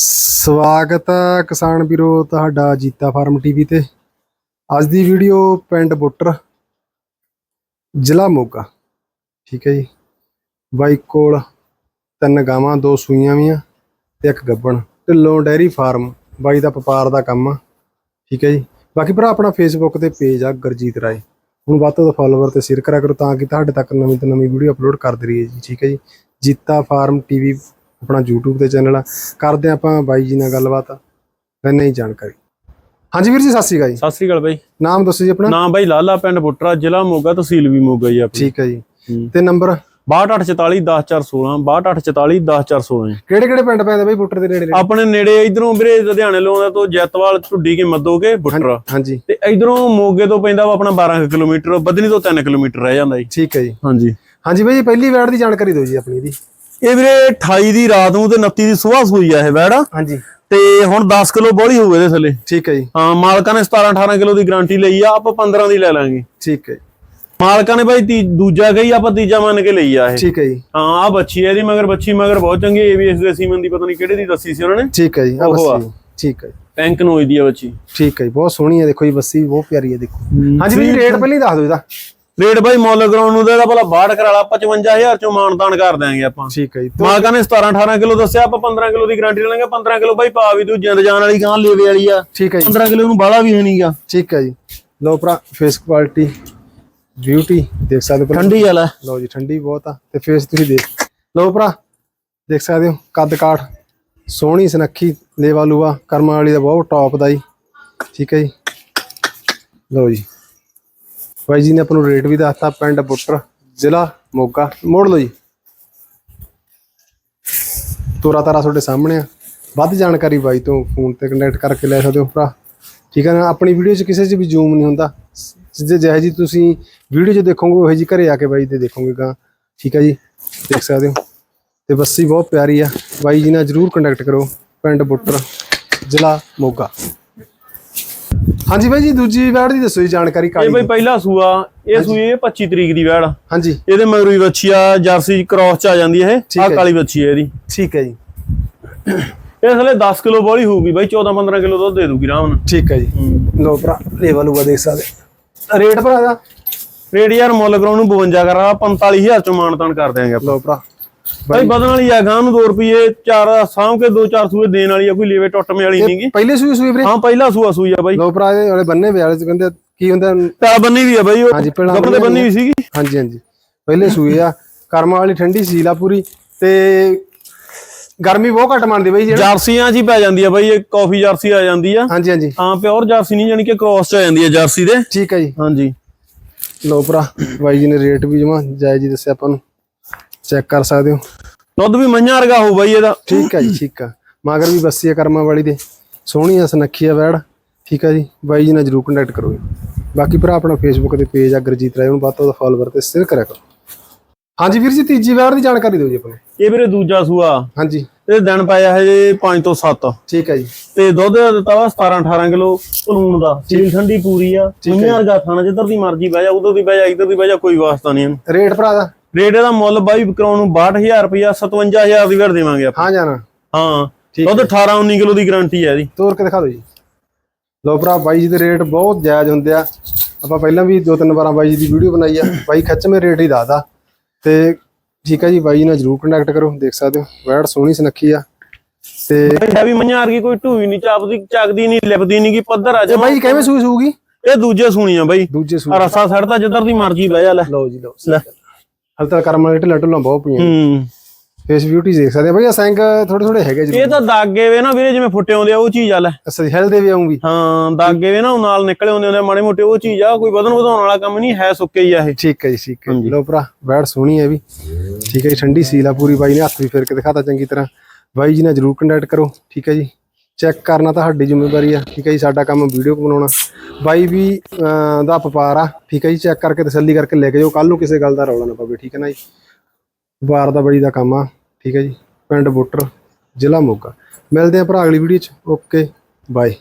ਸਵਾਗਤ ਹੈ ਕਿਸਾਨ ਵੀਰੋ ਤੁਹਾਡਾ ਜੀਤਾ ਫਾਰਮ ਟੀਵੀ ਤੇ। ਅੱਜ ਦੀ ਵੀਡੀਓ ਪਿੰਡ ਬੁੱਟਰ, ਜ਼ਿਲ੍ਹਾ ਮੋਗਾ। ਠੀਕ ਹੈ ਜੀ। ਬਾਈ ਕੋਲ ਤਿੰਨ ਗਾਵਾਂ, ਦੋ ਸੂਈਆਂ ਵੀਆਂ ਤੇ ਇੱਕ ਗੱਬਣ। ਢਿੱਲੋਂ ਡੈਰੀ ਫਾਰਮ, ਬਾਈ ਦਾ ਵਪਾਰ ਦਾ ਕੰਮ ਆ। ਠੀਕ ਹੈ ਜੀ। ਬਾਕੀ ਭਰਾ, ਆਪਣਾ ਫੇਸਬੁੱਕ ਤੇ ਪੇਜ ਆ, ਗੁਰਜੀਤ ਰਾਏ। ਹੁਣ ਵੱਧ ਤੋਂ ਵੱਧ ਫਾਲੋਵਰ ਤੇ ਸ਼ੇਅਰ ਕਰਿਆ ਕਰੋ ਤਾਂ ਕਿ ਤੁਹਾਡੇ ਤੱਕ ਨਵੀਂ ਤੋਂ ਨਵੀਂ ਵੀਡੀਓ ਅਪਲੋਡ ਕਰਦੇ ਰਹੀਏ ਜੀ। ਠੀਕ ਹੈ ਜੀ। ਜੀਤਾ ਫਾਰਮ ਟੀਵੀ ਆਪਣਾ YouTube ਤੇ ਚੈਨਲ ਆ। ਕਰਦੇ ਹਾਂ ਆਪਾਂ ਬਾਈ ਜੀ ਨਾਲ ਗੱਲਬਾਤ। ਲੈਣੇ ਹੀ ਜਾਣਕਾਰੀ। ਹਾਂਜੀ ਵੀਰ ਜੀ ਸਤਿ ਸ਼੍ਰੀ ਅਕਾਲ ਜੀ। ਸਤਿ ਸ੍ਰੀ ਅਕਾਲ ਬਾਈ। ਨਾਮ ਦੱਸੋ ਜੀ ਆਪਣਾ। ਨਾਮ ਬਾਈ ਲਾਲਾ ਪਿੰਡ ਬੁੱਟਰਾ ਜ਼ਿਲ੍ਹਾ ਮੋਗਾ ਤਹਿਸੀਲ ਵੀ ਮੋਗਾ ਜੀ ਆਪਣੀ। ਠੀਕ ਹੈ ਜੀ। ਤੇ ਨੰਬਰ? 6244 10416 6244 10416 ਕਿਹੜੇ ਕਿਹੜੇ ਪਿੰਡ ਪੈਂਦੇ ਬਾਈ ਬੁੱਟਰ ਦੇ ਨੇੜੇ? ਆਪਣੇ ਨੇੜੇ ਇਧਰੋਂ ਵੀਰੇ ਲੁਧਿਆਣੇ ਲੋਂਦਾ ਤੋਂ ਜੈਤਵਾਲ ਢੁੱਡੀ ਕੇ ਮੱਦੋਗੇ ਬੁੱਟਰਾ। ਹਾਂਜੀ। ਤੇ ਇਧਰੋਂ ਮੋਗੇ ਤੋਂ ਪੈਂਦਾ ਵਾ ਆਪਣਾ 12 ਕੁ ਕਿਲੋਮੀਟਰ ਬਦਨੀ ਤੋਂ 3 ਕਿਲੋਮੀਟਰ ਰਹਿ ਜਾਂਦਾ ਜੀ। ਠੀਕ ਹੈ ਜੀ। ਹਾਂਜੀ। ਹਾਂਜੀ ਬਾਈ ਪਹਿਲੀ ਵੈੜ ਦੀ ਜਾਣਕਾਰੀ ਦਿਓ ਜੀ ਆਪਣੀ ਦੀ। ਇਹ ਵੀਰੇ 28 ਦੀ ਰਾਤ ਨੂੰ ਤੇ 29 ਦੀ ਸਵੇਰ ਸੂਈ ਆ ਇਹ ਵੈੜ। ਹਾਂਜੀ। ਤੇ ਹੁਣ 10 ਕਿਲੋ ਬੋਲੀ ਹੋਊ ਇਹਦੇ ਥੱਲੇ। ਠੀਕ ਹੈ ਜੀ। ਹਾਂ ਮਾਲਕਾਂ ਨੇ 17 18 ਕਿਲੋ ਦੀ ਗਾਰੰਟੀ ਲਈ ਆ ਆਪਾਂ 15 ਦੀ ਲੈ ਲਾਂਗੇ। ਠੀਕ ਹੈ ਮਾਲਕਾਂ ਨੇ ਭਾਈ ਤੀ- ਦੂਜਾ ਗਈ ਆਪਾਂ ਤੀਜਾ ਮੰਨ ਕੇ ਲਈ ਆ ਇਹ। ਠੀਕ ਹੈ ਜੀ। ਹਾਂ ਆ ਬੱਚੀ ਹੈ ਇਹਦੀ ਮਗਰ ਬੱਚੀ ਮਗਰ ਬਹੁਤ ਚੰਗੀ ਏਬੀਐਸ ਦੇ ਸੀਮਨ ਦੀ ਪਤਾ ਨਹੀਂ ਕਿਹੜੇ ਦੀ ਦੱਸੀ ਸੀ ਉਹਨਾਂ ਨੇ। ਠੀਕ ਹੈ ਜੀ ਆ ਆ। ਬੱਸੀ ਠੀਕ ਹੈ ਟੈਂਕ ਨੋਈ ਦੀ ਆ ਬੱਚੀ। ਠੀਕ ਹੈ ਜੀ ਬਹੁਤ ਸੋਹਣੀ ਹੈ ਦੇਖੋ ਜੀ ਬੱਸੀ ਬਹੁਤ ਪਿਆਰੀ ਹੈ ਦੇਖੋ। ਹਾਂਜੀ ਜੀ ਰੇਟ ਪਹਿਲਾਂ ਹੀ ਦੱਸ ਦਿਓ ਇਹਦਾ। ਰੇਟ ਭਾਈ ਮੁੱਲ ਗਰਾਉਣ ਨੂੰ ਤਾਂ ਇਹਦਾ ਭਲਾ 62 ਕਰਾ ਲਾ 55000 ਚੋਂ ਮਾਨਦਾਨ ਕਰ ਦਿਆਂਗੇ ਆਪਾਂ। ਠੀਕ ਹੈ ਜੀ ਮਾਲਕਾਂ ਨੇ 17 18 ਕਿਲੋ ਦੱਸਿਆ ਆਪਾਂ 15 ਕਿਲੋ ਦੀ ਗਾਰੰਟੀ ਲਾਂਗੇ 15 ਕਿਲੋ ਭਾਈ ਪਾ ਵੀ ਦੂ ਜਿੰਦ ਜਾਨ ਵਾਲੀ ਗਾਂ ਲੇਵੇ ਵਾਲੀ ਆ। ਠੀਕ ਹੈ ਜੀ। 15 ਕਿਲੋ ਨੂੰ ਬਾਲਾ ਵੀ ਨਹੀਂਗਾ ਠੀਕ ਹੈ ਜੀ। ਲਓ ਭਰਾ ਫੇਸ ਕੁਆਲਿਟੀ ਬਿਊਟੀ ਦੇਖ ਸਕਦੇ ਹੋ ਠੰਡੀ ਵਾਲਾ। ਲਓ ਜੀ ਠੰਡੀ ਬਹੁਤ ਆ ਤੇ ਫੇਸ ਤੁਸੀਂ ਦੇਖ। ਲਓ ਭਰਾ ਦੇਖ ਸਕਦੇ ਹੋ ਕੱਦ ਕਾਠ ਸੋਹਣੀ ਸੁਨੱਖੀ ਲੇਵਾ ਲੂਆ ਕਰਮਾਂ ਵਾਲੀ ਦਾ ਬਹੁਤ ਟੌਪ ਦਾ ਜੀ। ਠੀਕ ਹੈ ਜੀ। ਲਓ ਜੀ। ਬਾਈ ਜੀ ਨੇ ਆਪਾਂ ਨੂੰ ਰੇਟ ਵੀ ਦੱਸਤਾ, ਪਿੰਡ ਬੁੱਟਰ, ਜ਼ਿਲ੍ਹਾ ਮੋਗਾ। ਮੋੜ ਲਓ ਜੀ। ਤੋਰਾ ਤਾਰਾ ਤੁਹਾਡੇ ਸਾਹਮਣੇ ਆ। ਵੱਧ ਜਾਣਕਾਰੀ ਬਾਈ ਤੋਂ ਫੋਨ ਤੇ ਕੰਟੈਕਟ ਕਰਕੇ ਲੈ ਸਕਦੇ ਹੋ ਭਰਾ। ਠੀਕ ਹੈ ਨਾ? ਆਪਣੀ ਵੀਡੀਓ 'ਚ ਕਿਸੇ 'ਚ ਵੀ ਜ਼ੂਮ ਨਹੀਂ ਹੁੰਦਾ। ਜਿੱਦੇ ਜਿਹੋ ਜੀ ਤੁਸੀਂ ਵੀਡੀਓ 'ਚ ਦੇਖੋਗੇ, ਉਹੋ ਜੀ ਘਰੇ ਆ ਕੇ ਬਾਈ ਦੇ ਦੇਖੋਗੇ ਗਾਂ ਠੀਕ ਹੈ ਜੀ? ਦੇਖ ਸਕਦੇ ਹੋ। ਤੇ ਬੱਸੀ ਬਹੁਤ ਪਿਆਰੀ ਆ। ਬਾਈ ਜੀ ਨਾਲ ਜਰੂਰ ਕੰਟੈਕਟ ਕਰੋ। ਪਿੰਡ ਬੁੱਟਰ, ਜ਼ਿਲ੍ਹਾ ਮੋਗਾ। ਹਾਂਜੀ ਬਾਈ ਜੀ ਦੂਜੀ ਵੈੜ ਦੀ ਦੱਸੋ ਜੀ ਜਾਣਕਾਰੀ ਇਹ ਕਾਲੀ ਭਾਈ ਪਹਿਲਾ ਸੂਆ ਇਹ ਸੂਈ ਇਹ 25 ਤਰੀਕ ਦੀ ਵੈੜ। ਹਾਂਜੀ। ਇਹਦੇ ਮਗਰ ਵੀ ਬੱਚੀ ਆ ਜਰਸੀ ਕ੍ਰਾਸ ਚ ਆ ਜਾਂਦੀ ਹੈ ਠੀਕ ਆ। ਕਾਲੀ ਬੱਚੀ ਹੈ ਇਹਦੀ। ਠੀਕ ਹੈ ਜੀ। ਇਹ ਥਲੇ 10 ਕਿਲੋ ਬੋਲੀ ਹੋਊਗੀ ਬਾਈ 14 15 ਕਿਲੋ ਦੁੱਧ ਦੇ ਦੂਗੀ ਆਰਾਮ ਨਾਲ। ਠੀਕ ਹੈ ਜੀ। ਲੋ ਭਰਾ ਲੇਵਲ ਲੂਆ ਦੇਖ ਸਕਦੇ। ਰੇਟ ਭਰਾ ਦਾ ਰੇਟ ਯਾਰ ਮੁੱਲ ਕਰਾਉਣ ਨੂੰ 52 ਕਰਾ 45000 ਚੋਂ ਮਾਨਤਾਨ ਕਰ ਦਿਆਂਗੇ ਆਪਾਂ। ਲੋ ਭਰਾ ਭਾਈ ਵਧਣ ਵਾਲੀ ਆ ਗਾਂ ਨੂੰ 2 ਰੁਪਏ ਚਾਰ ਸਾਂਭ ਕੇ 2-4 ਸੂਏ ਦੇਣ ਵਾਲੀ ਆ ਕੋਈ ਲੇਵੇ ਟੁੱਟਵੇਂ ਵਾਲੀ ਨਹੀਂਗੀ ਪਹਿਲੇ ਸੂਈ ਸੂਈ ਵੀਰੇ? ਹਾਂ ਪਹਿਲਾ ਸੂਆ ਸੂਈ ਆ ਬਾਈ। ਲੋ ਭਰਾ ਇਹ ਵਾਲੇ ਬੰਨੇ ਵਿਆਲੇ ਚ ਕਹਿੰਦੇ ਕੀ ਹੁੰਦਾ? ਪੈ ਬੰਨੀ ਵੀ ਆ ਬਾਈ ਉਹ ਹਾਂਜੀ, ਪਹਿਲਾਂ ਤੇ ਬੰਨੀ ਵੀ ਸੀਗੀ। ਹਾਂਜੀ ਹਾਂਜੀ। ਪਹਿਲੇ ਸੂਏ ਆ ਕਰਮਾਂ ਵਾਲੀ ਠੰਡੀ ਸੀਲ ਆ ਪੂਰੀ ਤੇ ਗਰਮੀ ਬਹੁਤ ਘੱਟ ਮੰਨਦੀ ਬਈ ਜਿਹੜਾ। ਜਰਸੀਆਂ 'ਚ ਹੀ ਪੈ ਜਾਂਦੀ ਆ ਬਾਈ ਇਹ ਕਾਫੀ ਜਰਸੀ ਆ ਜਾਂਦੀ ਆ। ਹਾਂਜੀ ਹਾਂਜੀ। ਹਾਂ ਪਿਓਰ ਜਰਸੀ ਨਹੀਂ ਜਾਨੀ ਕਿ ਕ੍ਰਾਸ 'ਚ ਆ ਜਾਂਦੀ ਆ ਜਰਸੀ ਦੇ। ਠੀਕ ਹੈ ਜੀ। ਹਾਂਜੀ। ਲੋ ਭਰਾ ਬਾਈ ਜੀ ਨੇ ਰੇਟ ਵੀ ਜਮਾ ਜਾਇਜ਼ ਹੀ ਦੱਸਿਆ ਆਪਾਂ ਨੂੰ। ਚੈੱਕ ਕਰ ਸਕਦੇ ਹੋ। ਦੁੱਧ ਵੀ ਮਈਆਂ ਵਰਗਾ ਹੋਊ ਬਾਈ ਇਹਦਾ। ਠੀਕ ਹੈ ਜੀ ਠੀਕ ਆ। ਮਗਰ ਵੀ ਬੱਸੀ ਆ ਕਰਮਾਂ ਵਾਲੀ ਦੇ। ਸੋਹਣੀ ਆ ਸੁਨੱਖੀ ਆ ਵੈੜ। ਠੀਕ ਆ ਜੀ ਬਾਈ ਜੀ ਨਾਲ ਜਰੂਰ ਕੰਟੈਕਟ ਕਰੋ ਜੀ। ਬਾਕੀ ਭਰਾ ਆਪਣਾ ਫੇਸਬੁੱਕ ਤੇ ਪੇਜ ਆ ਗੁਰਜੀਤ ਰਾਏ ਉਹਨੂੰ ਵੱਧ ਤੋਂ ਵੱਧ ਫਾਲੋਵਰ ਤੇ ਸ਼ੇਅਰ ਕਰਿਆ ਕਰੋ। ਹਾਂਜੀ ਵੀਰ ਜੀ ਤੀਜੀ ਵੈੜ ਦੀ ਜਾਣਕਾਰੀ ਦਿਓ ਜੀ ਆਪਾਂ ਨੂੰ ਇਹ ਵੀਰੇ ਦੂਜਾ ਸੂਆ। ਹਾਂਜੀ। ਇਹਦੇ ਦਿਨ ਪਾਇਆ ਹਜੇ 5 ਤੋਂ 7 ਠੀਕ ਹੈ ਜੀ। ਤੇ ਦੁੱਧ ਦਿੱਤਾ ਵਾ 17 18 ਕਿਲੋ ਪਲੂਣ ਦਾ। ਸੀਲ ਠੰਡੀ ਪੂਰੀ ਆ। ਮਈਆਂ ਵਰਗਾ ਖਾਣਾ ਜਿੱਧਰ ਦੀ ਮਰਜ਼ੀ ਬਹਿ ਜਾ ਉਧਰ ਦੀ ਬਹਿ ਜਾ ਇੱਧਰ ਦੀ ਬਹਿ ਜਾ ਕੋਈ ਵਾਸਤਾ ਨਹੀਂ ਰੇਟ ਭਰਾ ਦਾ? ਰੇਟ ਇਹਦਾ ਮੁੱਲ ਬਾਈ ਕਰਾਉਣ ਨੂੰ 62000 ਰੁਪਇਆ 57000 ਦੀ ਵੜ ਦੇਵਾਂਗੇ ਆਪਾਂ। ਹਾਂ ਜਾਣਾ। ਹਾਂ ਠੀਕ ਦੁੱਧ 18 19 ਕਿਲੋ ਦੀ ਗਾਰੰਟੀ ਹੈ ਇਹਦੀ। ਤੋਰ ਕੇ ਦਿਖਾ ਦਿਓ ਜੀ। ਲੋ ਭਰਾ ਬਾਈ ਜੀ ਦੇ ਰੇਟ ਬਹੁਤ ਜਾਇਜ਼ ਹੁੰਦੇ ਆ। ਆਪਾਂ ਪਹਿਲਾਂ ਵੀ ਦੋ ਤਿੰਨ ਵਾਰਾਂ ਬਾਈ ਜੀ ਦੀ ਵੀਡੀਓ ਬਣਾਈ ਆ। ਬਾਈ ਖੱਚਵੇਂ ਰੇਟ ਹੀ ਦੱਸਦਾ। ਤੇ ਠੀਕ ਹੈ ਜੀ ਬਾਈ ਨਾਲ ਜਰੂਰ ਕੰਟੈਕਟ ਕਰੋ ਦੇਖ ਸਕਦੇ ਹੋ। ਵੈੜ ਸੋਹਣੀ ਸੁਨੱਖੀ ਆ। ਤੇ ਇਹ ਵੀ ਮਈਆਂ ਵਰਗੀ ਕੋਈ ਢੂਈ ਨਹੀਂ ਚਾਪਦੀ ਚੱਕਦੀ ਨਹੀਂ ਲਿਪਦੀ ਨਹੀਂ ਕੀ ਪੱਧਰ ਆ ਜਾ ਬਾਈ ਕਿਵੇਂ ਸੂਈ ਸੂਗੀ? ਇਹ ਦੂਜੇ ਸੂਣੀਆਂ ਬਾਈ। ਦੂਜੇ ਆ ਰਸਾ ਸੜਦਾ ਜਿੱਧਰ ਦੀ ਮਰਜ਼ੀ ਬਹਿ ਜਾ ਲੈ। ਲਓ ਜੀ ਲਓ ਲੈ ਹਲ ਤੱਕ ਕਰਮ ਵਾਲੇ ਢਿੱਲਾ ਢੁੱਲਾ ਬਹੁਤ ਪਈਆਂ ਹੂੰ। ਫੇਸ ਬਿਊਟੀ ਦੇਖ ਸਕਦੇ ਆ। ਬਾਈ ਅਸੈਂਗ ਥੋੜੇ ਥੋੜੇ ਹੈਗੇ ਜੀ ਇਹ ਤਾਂ ਦਾਗੇ ਵੇ ਨਾ ਵੀਰੇ ਜਿਵੇਂ ਫੁੱਟੇ ਆਉਂਦੇ ਆ ਉਹ ਚੀਜ਼ ਆ ਲੈ ਅਸਲ ਹੈਲ ਦੇ ਵੀ ਆਉਂਗੀ ਹਾਂ ਦਾਗੇ ਵੇ ਨਾ ਉਹ ਨਾਲ ਨਿਕਲੇ ਆਉਂਦੇ ਹੁੰਦੇ ਆ ਮਾੜੇ ਮੋਟੇ ਉਹ ਚੀਜ਼ ਆ ਕੋਈ ਵਧਣ ਵਧਾਉਣ ਵਾਲਾ ਕੰਮ ਨਹੀਂ ਹੈ ਸੁੱਕੇ ਹੀ ਆ ਇਹ। ਠੀਕ ਹੈ ਜੀ ਠੀਕ ਹੈ। ਲਓ ਭਰਾ ਵੈੜ ਸੋਹਣੀ ਹੈ ਵੀ। ਠੀਕ ਹੈ ਜੀ ਠੰਡੀ ਸੀਲ ਆ ਪੂਰੀ ਬਾਈ ਨੇ ਹੱਥ ਵੀ ਫੇਰ ਕੇ ਦਿਖਾਤਾ ਚੰਗੀ ਤਰ੍ਹਾਂ। ਬਾਈ ਜੀ ਨਾਲ ਜਰੂਰ ਕੰਟੈਕਟ ਕਰੋ। ਠੀਕ ਹੈ ਜੀ। ਚੈੱਕ ਕਰਨਾ ਤਾਂ ਸਾਡੀ ਜ਼ਿੰਮੇਵਾਰੀ ਆ, ਠੀਕ ਹੈ ਜੀ, ਸਾਡਾ ਕੰਮ ਵੀਡੀਓ ਬਣਾਉਣਾ। ਬਾਈ ਵੀ ਦਾ ਵਪਾਰ ਆ, ਠੀਕ ਹੈ ਜੀ, ਚੈੱਕ ਕਰਕੇ ਤਸੱਲੀ ਕਰਕੇ ਲੈ ਕੇ ਜਾਓ ਕੱਲ ਨੂੰ ਕਿਸੇ ਗੱਲ ਦਾ ਰੌਲਾ ਨਾ ਪਵੇ, ਠੀਕ ਹੈ ਨਾ ਜੀ। ਵਪਾਰ ਦਾ ਬਾਈ ਦਾ ਕੰਮ ਆ, ਠੀਕ ਹੈ ਜੀ, ਪਿੰਡ ਬੁੱਟਰ, ਜ਼ਿਲ੍ਹਾ ਮੋਗਾ। ਮਿਲਦੇ ਆ ਭਰਾ ਅਗਲੀ ਵੀਡੀਓ ਚ, ਓਕੇ, ਬਾਏ।